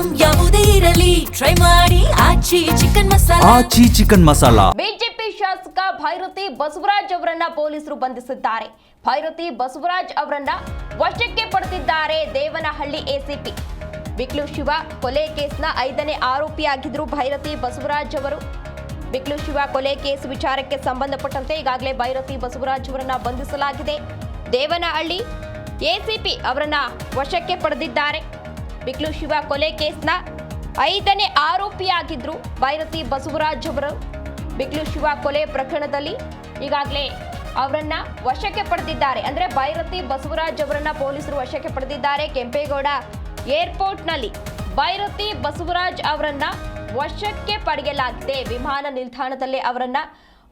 Item ಯಾವುದೇ ಇರಲಿ. Try ಮಾಡಿ. Aachi chicken masala. Aachi chicken masala. BJP ಶಾಸಕ ಭೈರತಿ ಬಸವರಾಜ್ ಅವರನ್ನ ಪೊಲೀಸರು ಬಂಧಿಸಿದ್ದಾರೆ. ಭೈರತಿ ಬಸವರಾಜ್ ಅವರನ್ನ ವಶಕ್ಕೆ ಪಡೆದಿದ್ದಾರೆ ದೇವನಹಳ್ಳಿ ಎಸಿಪಿ. ಬಿಕ್ಲು ಶಿವ ಕೊಲೆ ಕೇಸ್ನ ಐದನೇ ಆರೋಪಿಯಾಗಿದ್ರು ಭೈರತಿ ಬಸವರಾಜ್ ಅವರು. ಬಿಕ್ಲು ಶಿವ ಕೊಲೆ ಕೇಸ್ ವಿಚಾರಕ್ಕೆ ಸಂಬಂಧಪಟ್ಟಂತೆ ಈಗಾಗಲೇ ಭೈರತಿ ಬಸವರಾಜ್ ಅವರನ್ನ ಬಂಧಿಸಲಾಗಿದೆ. ದೇವನಹಳ್ಳಿ ಎಸಿಪಿ ಅವರನ್ನ ವಶಕ್ಕೆ ಪಡೆದಿದ್ದಾರೆ. ಬಿಕ್ಲು ಶಿವ ಕೊಲೆ ಕೇಸ್ನ ಐದನೇ ಆರೋಪಿಯಾಗಿದ್ರು ಭೈರತಿ ಬಸವರಾಜ್ ಅವರು. ಬಿಕ್ಲು ಶಿವ ಕೊಲೆ ಪ್ರಕರಣದಲ್ಲಿ ಈಗಾಗಲೇ ಅವರನ್ನ ವಶಕ್ಕೆ ಪಡೆದಿದ್ದಾರೆ. ಅಂದ್ರೆ ಭೈರತಿ ಬಸವರಾಜ್ ಅವರನ್ನ ಪೊಲೀಸರು ವಶಕ್ಕೆ ಪಡೆದಿದ್ದಾರೆ ಕೆಂಪೇಗೌಡ ಏರ್ಪೋರ್ಟ್ನಲ್ಲಿ. ಭೈರತಿ ಬಸವರಾಜ್ ಅವರನ್ನ ವಶಕ್ಕೆ ಪಡೆಯಲಾಗಿದೆ. ವಿಮಾನ ನಿಲ್ದಾಣದಲ್ಲಿ ಅವರನ್ನ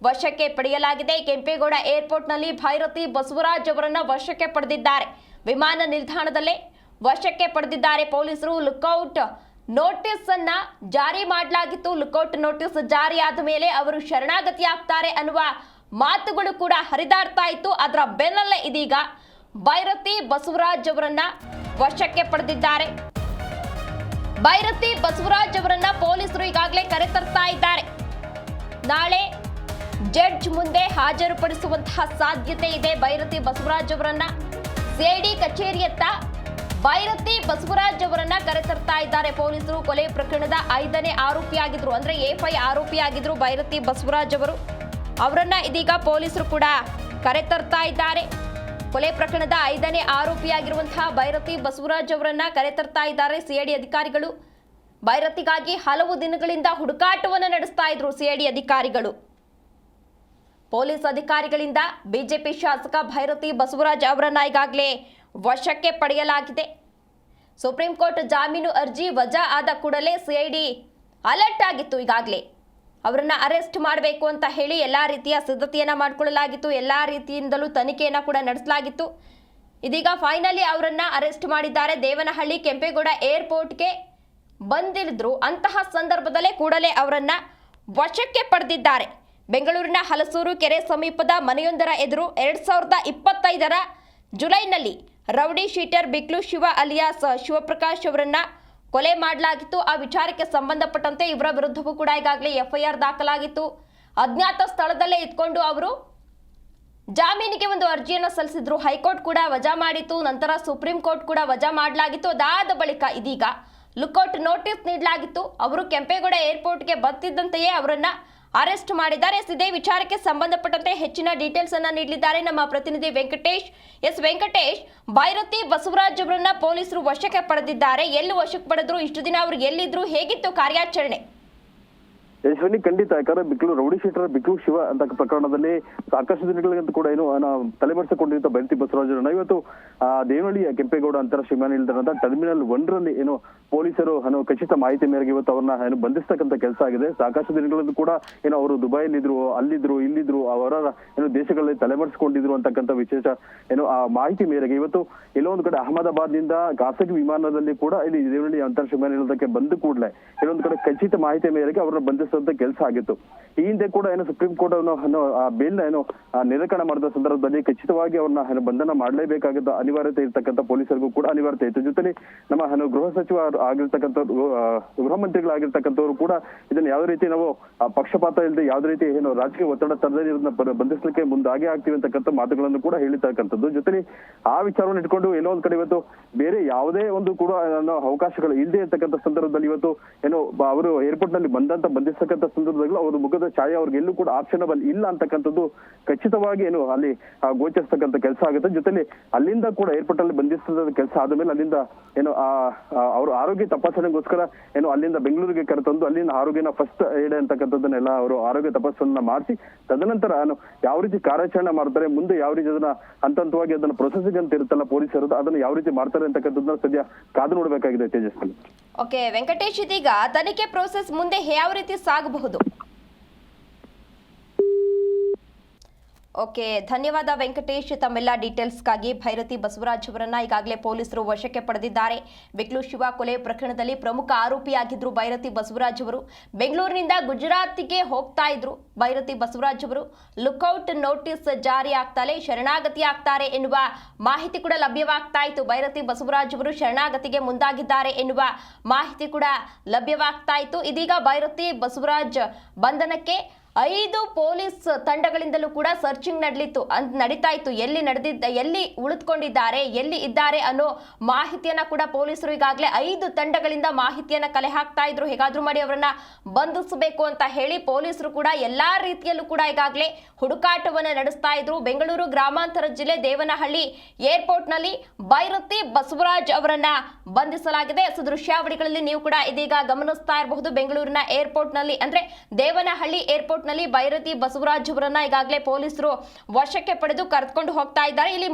ವಶಕ್ಕೆ ಪಡೆಯಲಾಗಿದೆ. ಕೆಂಪೇಗೌಡ ಏರ್ಪೋರ್ಟ್ನಲ್ಲಿ ಭೈರತಿ ಬಸವರಾಜ್ ಅವರನ್ನ ವಶಕ್ಕೆ ಪಡೆದಿದ್ದಾರೆ. ವಿಮಾನ ನಿಲ್ದಾಣದಲ್ಲೇ ವಶಕ್ಕೆ ಪಡೆದಿದ್ದಾರೆ ಪೊಲೀಸರು. ಲುಕೌಟ್ ನೋಟಿಸ್ ಅನ್ನ ಜಾರಿ ಮಾಡಲಾಗಿತ್ತು. ಲುಕೌಟ್ ನೋಟಿಸ್ ಜಾರಿಯಾದ ಮೇಲೆ ಅವರು ಶರಣಾಗತಿ ಆಗ್ತಾರೆ ಅನ್ನುವ ಮಾತುಗಳು ಕೂಡ ಹರಿದಾಡ್ತಾ ಇತ್ತು. ಅದರ ಬೆನ್ನಲ್ಲೇ ಇದೀಗ ಭೈರತಿ ಬಸವರಾಜ್ ಅವರನ್ನ ವಶಕ್ಕೆ ಪಡೆದಿದ್ದಾರೆ. ಭೈರತಿ ಬಸವರಾಜ್ ಅವರನ್ನ ಪೊಲೀಸರು ಈಗಾಗಲೇ ಕರೆತರ್ತಾ ಇದ್ದಾರೆ. ನಾಳೆ ಜಡ್ಜ್ ಮುಂದೆ ಹಾಜರುಪಡಿಸುವಂತಹ ಸಾಧ್ಯತೆ ಇದೆ. ಭೈರತಿ ಬಸವರಾಜ್ ಅವರನ್ನ ಸಿಐಡಿ ಕಚೇರಿಯತ್ತ ಭೈರತಿ ಬಸವರಾಜ್ ಅವರನ್ನ ಕರೆತರ್ತಾ ಇದ್ದಾರೆ. ಪೊಲೀಸರು ಕೊಲೆ ಪ್ರಕರಣದ ಐದನೇ ಆರೋಪಿಯಾಗಿದ್ರು. ಅಂದ್ರೆ ಎಫ್ಐ ಆರೋಪಿಯಾಗಿದ್ರು ಭೈರತಿ ಬಸವರಾಜ್ ಅವರು. ಅವರನ್ನ ಇದೀಗ ಪೊಲೀಸರು ಕೂಡ ಕರೆತರ್ತಾ ಇದ್ದಾರೆ. ಕೊಲೆ ಪ್ರಕರಣದ ಐದನೇ ಆರೋಪಿಯಾಗಿರುವಂತಹ ಭೈರತಿ ಬಸವರಾಜ್ ಅವರನ್ನ ಕರೆತರ್ತಾ ಇದ್ದಾರೆ ಸಿಐಡಿ ಅಧಿಕಾರಿಗಳು. ಭೈರತಿಗಾಗಿ ಹಲವು ದಿನಗಳಿಂದ ಹುಡುಕಾಟವನ್ನು ನಡೆಸ್ತಾ ಇದ್ರು ಸಿಐಡಿ ಅಧಿಕಾರಿಗಳು. ಪೊಲೀಸ್ ಅಧಿಕಾರಿಗಳಿಂದ ಬಿಜೆಪಿ ಶಾಸಕ ಭೈರತಿ ಬಸವರಾಜ್ ಅವರನ್ನ ಈಗಾಗಲೇ ವಶಕ್ಕೆ ಪಡೆಯಲಾಗಿದೆ. ಸುಪ್ರೀಂ ಕೋರ್ಟ್ ಜಾಮೀನು ಅರ್ಜಿ ವಜಾ ಆದ ಕೂಡಲೇ ಸಿಐಡಿ ಅಲರ್ಟ್ ಆಗಿತ್ತು ಈಗಾಗಲೇ. ಅವರನ್ನ ಅರೆಸ್ಟ್ ಮಾಡಬೇಕು ಅಂತ ಹೇಳಿ ಎಲ್ಲ ರೀತಿಯ ಸಿದ್ಧತೆಯನ್ನ ಮಾಡಿಕೊಳ್ಳಲಾಗಿತ್ತು. ಎಲ್ಲ ರೀತಿಯಿಂದಲೂ ತನಿಖೆಯನ್ನ ಕೂಡ ನಡೆಸಲಾಗಿತ್ತು. ಇದೀಗ ಫೈನಲಿ ಅವರನ್ನ ಅರೆಸ್ಟ್ ಮಾಡಿದ್ದಾರೆ. ದೇವನಹಳ್ಳಿ, ಕೆಂಪೇಗೌಡ ಏರ್ಪೋರ್ಟ್ಗೆ ಬಂದಿಳಿದ್ರು ಅಂತಹ ಸಂದರ್ಭದಲ್ಲೇ ಕೂಡಲೇ ಅವರನ್ನ ವಶಕ್ಕೆ ಪಡೆದಿದ್ದಾರೆ. ಬೆಂಗಳೂರಿನ ಹಲಸೂರು ಕೆರೆ ಸಮೀಪದ ಮನೆಯೊಂದರ ಎದುರು ಎರಡ್ ಸಾವಿರದ ಇಪ್ಪತ್ತೈದರ ಜುಲೈನಲ್ಲಿ rowdy sheeter Biklu Shiva alias Shivaprakash ಅವರನ್ನ ಕೊಲೆ ಮಾಡಲಾಗಿತ್ತು. ಆ ವಿಚಾರಕ್ಕೆ ಸಂಬಂಧಪಟ್ಟಂತೆ ಇವರ ವಿರುದ್ಧವೂ ಕೂಡ ಈಗಾಗಲೇ ಎಫ್ಐಆರ್ ದಾಖಲಾಗಿತ್ತು. ಅಜ್ಞಾತ ಸ್ಥಳದಲ್ಲೇ ಇದ್ಕೊಂಡು ಅವರು ಜಾಮೀನಿಗೆ ಒಂದು ಅರ್ಜಿಯನ್ನು ಸಲ್ಲಿಸಿದ್ರು. ಹೈಕೋರ್ಟ್ ಕೂಡ ವಜಾ ಮಾಡಿತ್ತು. ನಂತರ ಸುಪ್ರೀಂ ಕೋರ್ಟ್ ಕೂಡ ವಜಾ ಮಾಡಲಾಗಿತ್ತು. ಅದಾದ ಬಳಿಕ ಇದೀಗ ಲುಕೌಟ್ ನೋಟಿಸ್ ನೀಡಲಾಗಿತ್ತು. ಅವರು ಕೆಂಪೇಗೌಡ ಏರ್ಪೋರ್ಟ್ಗೆ ಬರ್ತಿದ್ದಂತೆಯೇ ಅವರನ್ನ ಅರೆಸ್ಟ್ ಮಾಡಿದ್ದಾರೆ. ಎಸ್, ಇದೇ ವಿಚಾರಕ್ಕೆ ಸಂಬಂಧಪಟ್ಟಂತೆ ಹೆಚ್ಚಿನ ಡೀಟೇಲ್ಸ್ ಅನ್ನ ನೀಡಲಿದ್ದಾರೆ ನಮ್ಮ ಪ್ರತಿನಿಧಿ ವೆಂಕಟೇಶ್. ಎಸ್, ವೆಂಕಟೇಶ್, ಭೈರತಿ ಬಸವರಾಜ್ ಅವರನ್ನ ಪೊಲೀಸರು ವಶಕ್ಕೆ ಪಡೆದಿದ್ದಾರೆ. ಎಲ್ಲಿ ವಶಕ್ಕೆ ಪಡೆದ್ರು? ಇಷ್ಟು ದಿನ ಅವರು ಎಲ್ಲಿದ್ರು? ಹೇಗಿತ್ತು ಕಾರ್ಯಾಚರಣೆ? ಯಶಸ್ವಿನಿ ಖಂಡಿತ. ಯಾಕಂದ್ರೆ ಬಿಕ್ಲು ರೌಡಿ ಶೀಟರ್ ಬಿಕ್ಲು ಶಿವ ಅಂತ ಪ್ರಕರಣದಲ್ಲಿ ಸಾಕಷ್ಟು ದಿನಗಳಿಗಂತೂ ಕೂಡ ಏನು ಬಂತಿ ತಲೆಮರೆಸಿಕೊಂಡಿದ್ದ ಬೈರತಿ ಬಸವರಾಜರನ್ನ ಇವತ್ತು ಆ ದೇವನಹಳ್ಳಿಯ ಕೆಂಪೇಗೌಡ ಅಂತಾರಾಷ್ಟ್ರೀಯ ವಿಮಾನ ನಿಲ್ದಾಣದ ಟರ್ಮಿನಲ್ ಒಂದರಲ್ಲಿ ಏನು ಪೊಲೀಸರು ಏನು ಖಚಿತ ಮಾಹಿತಿ ಮೇರೆಗೆ ಇವತ್ತು ಅವ್ರನ್ನ ಏನು ಬಂಧಿಸ್ತಕ್ಕಂಥ ಕೆಲಸ ಆಗಿದೆ. ಸಾಕಷ್ಟು ದಿನಗಳಲ್ಲೂ ಕೂಡ ಏನು ಅವರು ದುಬೈಲಿದ್ರು ಅಲ್ಲಿದ್ರು, ಇಲ್ಲಿದ್ರು ಅವರ ಏನು ದೇಶಗಳಲ್ಲಿ ತಲೆಮರೆಸಿಕೊಂಡಿದ್ರು ಅಂತಕ್ಕಂಥ ವಿಶೇಷ ಏನು, ಆ, ಮಾಹಿತಿ ಮೇರೆಗೆ ಇವತ್ತು ಎಲ್ಲೋ ಒಂದು ಕಡೆ ಅಹಮದಾಬಾದ್ನಿಂದ ಖಾಸಗಿ ವಿಮಾನದಲ್ಲಿ ಕೂಡ ಇಲ್ಲಿ ದೇವನಹಳ್ಳಿ ಅಂತಾರಾಷ್ಟ್ರೀಯ ವಿಮಾನ ನಿಲ್ದಾಣಕ್ಕೆ ಬಂದ ಕೂಡಲೇ ಕೆಲವೊಂದು ಕಡೆ ಖಚಿತ ಮಾಹಿತಿ ಮೇರೆಗೆ ಅವರನ್ನು ಅವರನ್ನ ಬಂಧಿಸುವಂತ ಕೆಲಸ ಆಗಿತ್ತು. ಈ ಹಿಂದೆ ಕೂಡ ಏನು ಸುಪ್ರೀಂ ಕೋರ್ಟ್ ಏನು ಆ ಬಿಲ್ ಏನು ನಿರಾಕರಣೆ ಮಾಡಿದ ಸಂದರ್ಭದಲ್ಲಿ ಖಚಿತವಾಗಿ ಅವ್ರನ್ನ ಬಂಧನ ಮಾಡಲೇಬೇಕಾಗಿದ್ದ ಅನಿವಾರ್ಯತೆ ಇರ್ತಕ್ಕಂಥ ಪೊಲೀಸರಿಗೂ ಕೂಡ ಅನಿವಾರ್ಯತೆ ಇತ್ತು. ಜೊತೆಲಿ ನಮ್ಮ ಗೃಹ ಸಚಿವ ಆಗಿರ್ತಕ್ಕಂಥ, ಗೃಹ ಮಂತ್ರಿಗಳಾಗಿರ್ತಕ್ಕಂಥವ್ರು ಕೂಡ ಇದನ್ನ ಯಾವ ರೀತಿ ನಾವು ಪಕ್ಷಪಾತ ಇಲ್ಲದೆ ಯಾವ್ದೇ ರೀತಿ ಏನು ರಾಜಕೀಯ ಒತ್ತಡ ತರದೇ ಇರೋದನ್ನ ಬಂಧಿಸಲಿಕ್ಕೆ ಮುಂದಾಗೆ ಆಗ್ತೀವಿ ಅಂತಕ್ಕಂಥ ಮಾತುಗಳನ್ನು ಕೂಡ ಹೇಳಿರ್ತಕ್ಕಂಥದ್ದು. ಜೊತೆಲಿ ಆ ವಿಚಾರವನ್ನು ಇಟ್ಕೊಂಡು ಎಲ್ಲೋ ಒಂದ್ ಕಡೆ ಇವತ್ತು ಬೇರೆ ಯಾವುದೇ ಒಂದು ಕೂಡ ಅವಕಾಶಗಳು ಇಲ್ಲದೆ ಇರ್ತಕ್ಕಂಥ ಸಂದರ್ಭದಲ್ಲಿ ಇವತ್ತು ಏನು ಅವರು ಏರ್ಪೋರ್ಟ್ನಲ್ಲಿ ಬಂದಂತ ಬಂಧಿಸ್ತಕ್ಕಂಥ ಸಂದರ್ಭದಲ್ಲಿ ಅವ್ರ ಮುಖದ ಛಾಯೆ ಅವ್ರಿಗೆ ಎಲ್ಲೂ ಕೂಡ ಆಪ್ಷನಬಲ್ ಇಲ್ಲ ಅಂತಕ್ಕಂಥದ್ದು ಖಚಿತವಾಗಿ ಏನು ಅಲ್ಲಿ ಗೋಚರಿಸ್ತಕ್ಕಂಥ ಕೆಲಸ ಆಗುತ್ತೆ. ಜೊತೆಲಿ ಅಲ್ಲಿಂದ ಕೂಡ ಏರ್ಪೋರ್ಟ್ ಅಲ್ಲಿ ಬಂಧಿಸ್ತಕ್ಕಂಥ ಕೆಲಸ ಆದಮೇಲೆ ಅಲ್ಲಿಂದ ಏನು, ಆ ಅವ್ರ ಆರೋಗ್ಯ ತಪಾಸಣೆಗೋಸ್ಕರ ಏನು ಅಲ್ಲಿಂದ ಬೆಂಗಳೂರಿಗೆ ಕರೆತಂದು ಅಲ್ಲಿನ ಆರೋಗ್ಯನ ಫಸ್ಟ್ ಏಡ್ ಅಂತಕ್ಕಂಥದ್ದನ್ನೆಲ್ಲ ಅವರು ಆರೋಗ್ಯ ತಪಾಸಣೆ ಮಾಡಿಸಿ, ತದನಂತರ ಯಾವ ರೀತಿ ಕಾರ್ಯಾಚರಣೆ ಮಾಡ್ತಾರೆ, ಮುಂದೆ ಯಾವ ರೀತಿ ಅದನ್ನ ಹಂತ ಹಂತವಾಗಿ ಅದನ್ನ ಪ್ರೊಸೆಸಿಂಗ್ ಅಂತ ಇರುತ್ತಲ್ಲ ಪೊಲೀಸರು, ಅದನ್ನ ಯಾವ ರೀತಿ ಮಾಡ್ತಾರೆ ಅಂತಕ್ಕಂಥದ್ದನ್ನ ಸದ್ಯ ಕಾದು ನೋಡಬೇಕಾಗಿದೆ ತೇಜಸ್ವಿ ಓಕೆ ವೆಂಕಟೇಶ್ ಇದೀಗ ತನಿಖೆ ಪ್ರೋಸೆಸ್ ಮುಂದೆ ಯಾವ ರೀತಿ ಸಾಗಬಹುದು ಓಕೆ, ಧನ್ಯವಾದ ವೆಂಕಟೇಶ್. ತಮ್ಮೆಲ್ಲ ಡೀಟೇಲ್ಸ್ಗಾಗಿ ಭೈರತಿ ಬಸವರಾಜ್ ಅವರನ್ನ ಈಗಾಗಲೇ ಪೊಲೀಸರು ವಶಕ್ಕೆ ಪಡೆದಿದ್ದಾರೆ. ಬೆಂಗಳೂರು ಶಿವ ಕೊಲೆ ಪ್ರಕರಣದಲ್ಲಿ ಪ್ರಮುಖ ಆರೋಪಿಯಾಗಿದ್ದರು ಭೈರತಿ ಬಸವರಾಜ್ ಅವರು. ಬೆಂಗಳೂರಿನಿಂದ ಗುಜರಾತ್ಗೆ ಹೋಗ್ತಾ ಇದ್ರು ಭೈರತಿ ಬಸವರಾಜ್ ಅವರು. ಲುಕೌಟ್ ನೋಟಿಸ್ ಜಾರಿ ಆಗ್ತಾಲೆ ಶರಣಾಗತಿ ಆಗ್ತಾರೆ ಎನ್ನುವ ಮಾಹಿತಿ ಕೂಡ ಲಭ್ಯವಾಗ್ತಾ ಇತ್ತು. ಭೈರತಿ ಬಸವರಾಜ್ ಅವರು ಶರಣಾಗತಿಗೆ ಮುಂದಾಗಿದ್ದಾರೆ ಎನ್ನುವ ಮಾಹಿತಿ ಕೂಡ ಲಭ್ಯವಾಗ್ತಾ ಇತ್ತು. ಇದೀಗ ಭೈರತಿ ಬಸವರಾಜ್ ಬಂಧನಕ್ಕೆ ಐದು ಪೊಲೀಸ್ ತಂಡಗಳಿಂದಲೂ ಕೂಡ ಸರ್ಚಿಂಗ್ ನಡಲಿತ್ತು ಅಂತ ನಡೀತಾ ಇತ್ತು ಎಲ್ಲಿ ನಡೆದಿದ್ದ, ಎಲ್ಲಿ ಉಳಿದುಕೊಂಡಿದ್ದಾರೆ, ಎಲ್ಲಿ ಇದ್ದಾರೆ ಅನ್ನೋ ಮಾಹಿತಿಯನ್ನ ಕೂಡ ಪೊಲೀಸರು ಈಗಾಗಲೇ ಐದು ತಂಡಗಳಿಂದ ಮಾಹಿತಿಯನ್ನ ಕಲೆ ಹಾಕ್ತಾ ಇದ್ರು. ಹೇಗಾದ್ರೂ ಮಾಡಿ ಅವರನ್ನ ಬಂಧಿಸಬೇಕು ಅಂತ ಹೇಳಿ ಪೊಲೀಸರು ಕೂಡ ಎಲ್ಲಾ ರೀತಿಯಲ್ಲೂ ಕೂಡ ಈಗಾಗಲೇ ಹುಡುಕಾಟವನ್ನು ನಡೆಸ್ತಾ ಇದ್ರು. ಬೆಂಗಳೂರು ಗ್ರಾಮಾಂತರ ಜಿಲ್ಲೆ ದೇವನಹಳ್ಳಿ ಏರ್ಪೋರ್ಟ್ನಲ್ಲಿ ಭೈರತಿ ಬಸವರಾಜ್ ಅವರನ್ನ ಬಂಧಿಸಲಾಗಿದೆ. ಸೊ ದೃಶ್ಯಾವಳಿಗಳಲ್ಲಿ ನೀವು ಕೂಡ ಇದೀಗ ಗಮನಿಸ್ತಾ ಇರಬಹುದು. ಬೆಂಗಳೂರಿನ ಏರ್ಪೋರ್ಟ್ನಲ್ಲಿ ಅಂದ್ರೆ ದೇವನಹಳ್ಳಿ ಏರ್ಪೋರ್ಟ್ ನಲ್ಲಿ ಭೈರತಿ ಬಸವರಾಜ್ ಅವರನ್ನ ಈಗಾಗಲೇ ಪೊಲೀಸರು ವಶಕ್ಕೆ ಪಡೆದು ಕರೆದುಕೊಂಡು ಹೋಗ್ತಾ ಇದ್ದಾರೆ. ಇಲ್ಲಿ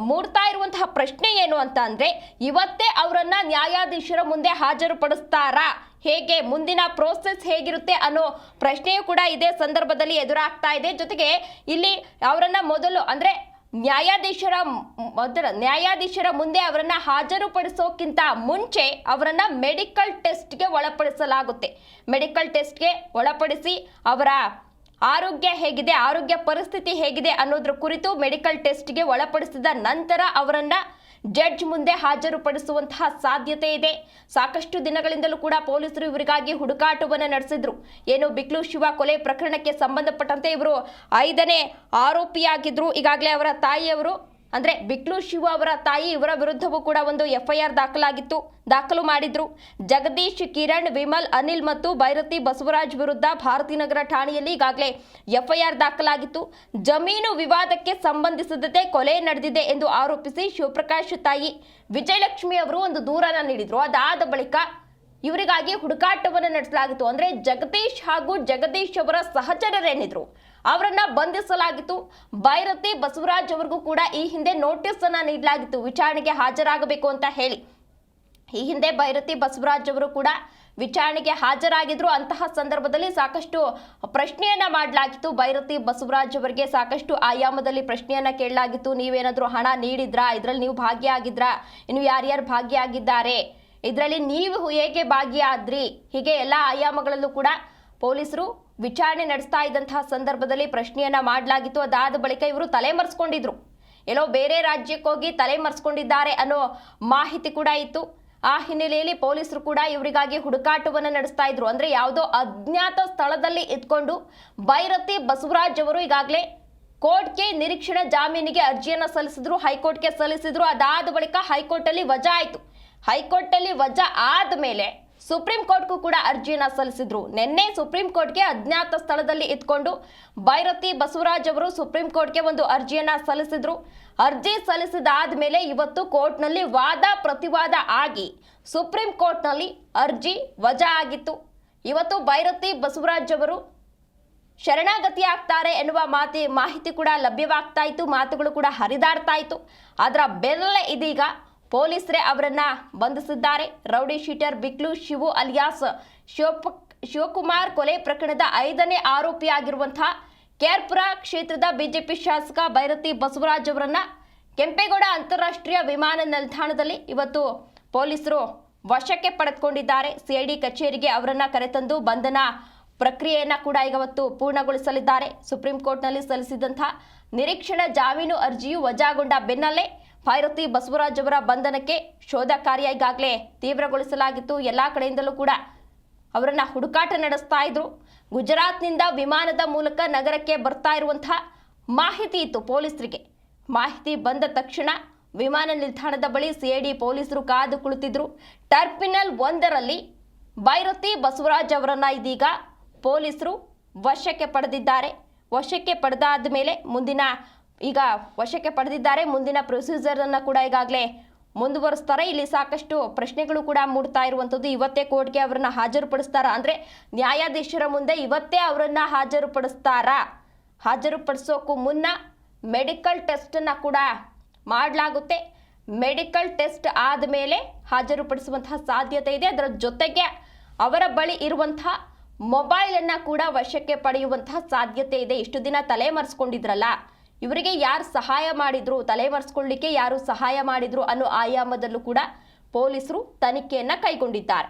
ಮೂಡ್ತಾ ಇರುವಂತಹ ಪ್ರಶ್ನೆ ಏನು ಅಂತ ಅಂದ್ರೆ, ಇವತ್ತೇ ಅವರನ್ನ ನ್ಯಾಯಾಧೀಶರ ಮುಂದೆ ಹಾಜರುಪಡಿಸ್ತಾರಾ? ಹೇಗೆ? ಮುಂದಿನ ಪ್ರೋಸೆಸ್ ಹೇಗಿರುತ್ತೆ ಅನ್ನೋ ಪ್ರಶ್ನೆಯೂ ಕೂಡ ಇದೇ ಸಂದರ್ಭದಲ್ಲಿ ಎದುರಾಗ್ತಾ ಇದೆ. ಜೊತೆಗೆ ಇಲ್ಲಿ ಅವರನ್ನ ಮೊದಲು ಅಂದ್ರೆ ನ್ಯಾಯಾಧೀಶರ ಮೊದಲ, ನ್ಯಾಯಾಧೀಶರ ಮುಂದೆ ಅವರನ್ನ ಹಾಜರುಪಡಿಸೋಕ್ಕಿಂತ ಮುಂಚೆ ಅವರನ್ನ ಮೆಡಿಕಲ್ ಟೆಸ್ಟ್ಗೆ ಒಳಪಡಿಸಲಾಗುತ್ತೆ. ಮೆಡಿಕಲ್ ಟೆಸ್ಟ್ಗೆ ಒಳಪಡಿಸಿ ಅವರ ಆರೋಗ್ಯ ಹೇಗಿದೆ, ಆರೋಗ್ಯ ಪರಿಸ್ಥಿತಿ ಹೇಗಿದೆ ಅನ್ನೋದ್ರ ಕುರಿತು ಮೆಡಿಕಲ್ ಟೆಸ್ಟ್ಗೆ ಒಳಪಡಿಸಿದ ನಂತರ ಅವರನ್ನ ಜಡ್ಜ್ ಮುಂದೆ ಹಾಜರುಪಡಿಸುವಂತಹ ಸಾಧ್ಯತೆ ಇದೆ. ಸಾಕಷ್ಟು ದಿನಗಳಿಂದಲೂ ಕೂಡ ಪೊಲೀಸರು ಇವರಿಗಾಗಿ ಹುಡುಕಾಟವನ್ನು ನಡೆಸಿದ್ರು. ಏನು ಬಿಕ್ಲು ಶಿವ ಕೊಲೆ ಪ್ರಕರಣಕ್ಕೆ ಸಂಬಂಧಪಟ್ಟಂತೆ ಇವರು ಐದನೇ ಆರೋಪಿಯಾಗಿದ್ರು. ಈಗಾಗಲೇ ಅವರ ತಾಯಿಯವರು ಅಂದ್ರೆ ಬಿಕ್ಲು ಶಿವ ಅವರ ತಾಯಿ ಇವರ ವಿರುದ್ಧವೂ ಕೂಡ ಒಂದು ಎಫ್ಐಆರ್ ದಾಖಲಾಗಿತ್ತು. ದಾಖಲು ಮಾಡಿದ್ರು. ಜಗದೀಶ್, ಕಿರಣ್, ವಿಮಲ್, ಅನಿಲ್ ಮತ್ತು ಭೈರತಿ ಬಸವರಾಜ್ ವಿರುದ್ಧ ಭಾರತೀನಗರ ಠಾಣೆಯಲ್ಲಿ ಈಗಾಗಲೇ ಎಫ್ಐಆರ್ ದಾಖಲಾಗಿತ್ತು. ಜಮೀನು ವಿವಾದಕ್ಕೆ ಸಂಬಂಧಿಸಿದಂತೆ ಕೊಲೆ ನಡೆದಿದೆ ಎಂದು ಆರೋಪಿಸಿ ಶಿವಪ್ರಕಾಶ್ ತಾಯಿ ವಿಜಯಲಕ್ಷ್ಮಿ ಅವರು ಒಂದು ದೂರನ ನೀಡಿದ್ರು. ಅದಾದ ಬಳಿಕ ಇವರಿಗಾಗಿ ಹುಡುಕಾಟವನ್ನು ನಡೆಸಲಾಗಿತ್ತು. ಅಂದ್ರೆ ಜಗದೀಶ್ ಹಾಗೂ ಜಗದೀಶ್ ಅವರ ಸಹಚರರೇನಿದ್ರು? ಅವರನ್ನ ಬಂಧಿಸಲಾಗಿತ್ತು. ಬೈರತಿ ಬಸವರಾಜ್ ಅವರಿಗೂ ಕೂಡ ಈ ಹಿಂದೆ ನೋಟಿಸ್ ಅನ್ನ ನೀಡಲಾಗಿತ್ತು. ವಿಚಾರಣೆಗೆ ಹಾಜರಾಗಬೇಕು ಅಂತ ಹೇಳಿ. ಈ ಹಿಂದೆ ಬೈರತಿ ಬಸವರಾಜ್ ಅವರು ಕೂಡ ವಿಚಾರಣೆಗೆ ಹಾಜರಾಗಿದ್ರು. ಅಂತಹ ಸಂದರ್ಭದಲ್ಲಿ ಸಾಕಷ್ಟು ಪ್ರಶ್ನೆಯನ್ನ ಮಾಡಲಾಗಿತ್ತು. ಬೈರತಿ ಬಸವರಾಜ್ ಅವರಿಗೆ ಸಾಕಷ್ಟು ಆಯಾಮದಲ್ಲಿ ಪ್ರಶ್ನೆಯನ್ನ ಕೇಳಲಾಗಿತ್ತು. ನೀವೇನಾದ್ರೂ ಹಣ ನೀಡಿದ್ರಾ? ಇದರಲ್ಲಿ ನೀವು ಭಾಗಿಯಾಗಿದ್ರಾ? ಇನ್ನು ಯಾರ್ಯಾರು ಭಾಗಿಯಾಗಿದ್ದಾರೆ? ಇದರಲ್ಲಿ ನೀವು ಹೇಗೆ ಭಾಗಿಯಾದ್ರಿ? ಹೀಗೆ ಎಲ್ಲ ಆಯಾಮಗಳಲ್ಲೂ ಕೂಡ ಪೊಲೀಸರು ವಿಚಾರಣೆ ನಡೆಸ್ತಾ ಇದ್ದಂತಹ ಸಂದರ್ಭದಲ್ಲಿ ಪ್ರಶ್ನೆಯನ್ನ ಮಾಡಲಾಗಿತ್ತು. ಅದಾದ ಬಳಿಕ ಇವರು ತಲೆಮರೆಸ್ಕೊಂಡಿದ್ರು ಎಲ್ಲೋ ಬೇರೆ ರಾಜ್ಯಕ್ಕೆ ಹೋಗಿ ತಲೆ ಮರೆಸ್ಕೊಂಡಿದ್ದಾರೆ ಅನ್ನೋ ಮಾಹಿತಿ ಕೂಡ ಇತ್ತು. ಆ ಹಿನ್ನೆಲೆಯಲ್ಲಿ ಪೊಲೀಸರು ಕೂಡ ಇವರಿಗಾಗಿ ಹುಡುಕಾಟವನ್ನು ನಡೆಸ್ತಾ ಇದ್ರು. ಅಂದ್ರೆ ಯಾವುದೋ ಅಜ್ಞಾತ ಸ್ಥಳದಲ್ಲಿ ಇದ್ಕೊಂಡು ಭೈರತಿ ಬಸವರಾಜ್ ಅವರು ಈಗಾಗಲೇ ಕೋರ್ಟ್ಗೆ ನಿರೀಕ್ಷಣಾ ಜಾಮೀನಿಗೆ ಅರ್ಜಿಯನ್ನ ಸಲ್ಲಿಸಿದ್ರು, ಹೈಕೋರ್ಟ್ಗೆ ಸಲ್ಲಿಸಿದ್ರು. ಅದಾದ ಬಳಿಕ ಹೈಕೋರ್ಟ್ ಅಲ್ಲಿ ವಜಾ ಆಯ್ತು. ಹೈಕೋರ್ಟ್ ಅಲ್ಲಿ ವಜಾ ಆದ ಮೇಲೆ ಸುಪ್ರೀಂ ಕೋರ್ಟ್ಗೂ ಕೂಡ ಅರ್ಜಿಯನ್ನ ಸಲ್ಲಿಸಿದ್ರು. ನಿನ್ನೆ ಸುಪ್ರೀಂ ಕೋರ್ಟ್ಗೆ ಅಜ್ಞಾತ ಸ್ಥಳದಲ್ಲಿ ಇದ್ಕೊಂಡು ಭೈರತಿ ಬಸವರಾಜ್ ಅವರು ಸುಪ್ರೀಂ ಕೋರ್ಟ್ಗೆ ಒಂದು ಅರ್ಜಿಯನ್ನ ಸಲ್ಲಿಸಿದ್ರು. ಅರ್ಜಿ ಸಲ್ಲಿಸಿದಾದ ಮೇಲೆ ಇವತ್ತು ಕೋರ್ಟ್ನಲ್ಲಿ ವಾದ ಪ್ರತಿವಾದ ಆಗಿ ಸುಪ್ರೀಂ ಕೋರ್ಟ್ನಲ್ಲಿ ಅರ್ಜಿ ವಜಾ ಆಗಿತ್ತು. ಇವತ್ತು ಭೈರತಿ ಬಸವರಾಜ್ ಅವರು ಶರಣಾಗತಿ ಆಗ್ತಾರೆ ಎನ್ನುವ ಮಾತಿ, ಮಾಹಿತಿ ಕೂಡ ಲಭ್ಯವಾಗ್ತಾ ಇತ್ತು, ಮಾತುಗಳು ಕೂಡ ಹರಿದಾಡ್ತಾ ಇತ್ತು. ಅದರ ಬೆನ್ನಲ್ಲೇ ಇದೀಗ ಪೊಲೀಸರೇ ಅವರನ್ನ ಬಂಧಿಸಿದ್ದಾರೆ. Rowdy sheeter Biklu Shivu alias, ಶಿವಪ, Shivakumar ಕೊಲೆ ಪ್ರಕರಣದ ಐದನೇ ಆರೋಪಿಯಾಗಿರುವಂತಹ ಕೇರ್ಪುರ ಕ್ಷೇತ್ರದ ಬಿಜೆಪಿ ಶಾಸಕ ಭೈರತಿ ಬಸವರಾಜ್ ಅವರನ್ನ ಕೆಂಪೇಗೌಡ ಅಂತಾರಾಷ್ಟ್ರೀಯ ವಿಮಾನ ನಿಲ್ದಾಣದಲ್ಲಿ ಇವತ್ತು ಪೊಲೀಸರು ವಶಕ್ಕೆ ಪಡೆದುಕೊಂಡಿದ್ದಾರೆ. ಸಿಐಡಿ ಕಚೇರಿಗೆ ಅವರನ್ನ ಕರೆತಂದು ಬಂಧನ ಪ್ರಕ್ರಿಯೆಯನ್ನ ಕೂಡ ಈಗ ಇವತ್ತು ಪೂರ್ಣಗೊಳಿಸಲಿದ್ದಾರೆ. ಸುಪ್ರೀಂ ಕೋರ್ಟ್ನಲ್ಲಿ ಸಲ್ಲಿಸಿದಂತಹ ನಿರೀಕ್ಷಣಾ ಜಾಮೀನು ಅರ್ಜಿಯು ವಜಾಗೊಂಡ ಬೆನ್ನಲ್ಲೇ ಭೈರತಿ ಬಸವರಾಜ್ ಅವರ ಬಂಧನಕ್ಕೆ ಶೋಧ ಕಾರ್ಯ ಈಗಾಗಲೇ ತೀವ್ರಗೊಳಿಸಲಾಗಿತ್ತು ಎಲ್ಲ ಕಡೆಯಿಂದಲೂ ಕೂಡ. ಅವರನ್ನ ಹುಡುಕಾಟ ನಡೆಸ್ತಾ ಇದ್ರು. ಗುಜರಾತ್ನಿಂದ ವಿಮಾನದ ಮೂಲಕ ನಗರಕ್ಕೆ ಬರ್ತಾ ಇರುವಂತಹ ಮಾಹಿತಿ ಇತ್ತು ಪೊಲೀಸರಿಗೆ. ಮಾಹಿತಿ ಬಂದ ತಕ್ಷಣ ವಿಮಾನ ನಿಲ್ದಾಣದ ಬಳಿ ಸಿಐಡಿ ಪೊಲೀಸರು ಕಾದು ಕುಳಿತಿದ್ರು. ಟರ್ಮಿನಲ್ ಒಂದರಲ್ಲಿ ಭೈರತಿ ಬಸವರಾಜ್ ಅವರನ್ನ ಇದೀಗ ಪೊಲೀಸರು ವಶಕ್ಕೆ ಪಡೆದಿದ್ದಾರೆ. ವಶಕ್ಕೆ ಪಡೆದಾದ ಮೇಲೆ ಮುಂದಿನ ಈಗ ವಶಕ್ಕೆ ಪಡೆದಿದ್ದಾರೆ. ಮುಂದಿನ ಪ್ರೊಸೀಜರ್ ಅನ್ನು ಕೂಡ ಈಗಾಗಲೇ ಮುಂದುವರಿಸ್ತಾರೆ. ಇಲ್ಲಿ ಸಾಕಷ್ಟು ಪ್ರಶ್ನೆಗಳು ಕೂಡ ಮೂಡ್ತಾ ಇರುವಂಥದ್ದು. ಇವತ್ತೇ ಕೋರ್ಟ್ಗೆ ಅವರನ್ನ ಹಾಜರುಪಡಿಸ್ತಾರಾ? ಅಂದ್ರೆ ನ್ಯಾಯಾಧೀಶರ ಮುಂದೆ ಇವತ್ತೇ ಅವರನ್ನ ಹಾಜರುಪಡಿಸ್ತಾರಾ? ಹಾಜರುಪಡಿಸೋಕ್ಕೂ ಮುನ್ನ ಮೆಡಿಕಲ್ ಟೆಸ್ಟನ್ನು ಕೂಡ ಮಾಡಲಾಗುತ್ತೆ. ಮೆಡಿಕಲ್ ಟೆಸ್ಟ್ ಆದಮೇಲೆ ಹಾಜರುಪಡಿಸುವಂತಹ ಸಾಧ್ಯತೆ ಇದೆ. ಅದರ ಜೊತೆಗೆ ಅವರ ಬಳಿ ಇರುವಂತಹ ಮೊಬೈಲನ್ನು ಕೂಡ ವಶಕ್ಕೆ ಪಡೆಯುವಂತಹ ಸಾಧ್ಯತೆ ಇದೆ. ಇಷ್ಟು ದಿನ ತಲೆ ಮರೆಸ್ಕೊಂಡಿದ್ರಲ್ಲ. ಇವರಿಗೆ ಯಾರು ಸಹಾಯ ಮಾಡಿದ್ರು ತಲೆಮರೆಸ್ಕೊಳ್ಳಿಕ್ಕೆ ಯಾರು ಸಹಾಯ ಮಾಡಿದ್ರು ಅನ್ನೋ ಆಯಾಮದಲ್ಲೂ ಕೂಡ ಪೊಲೀಸರು ತನಿಖೆಯನ್ನ ಕೈಗೊಂಡಿದ್ದಾರೆ.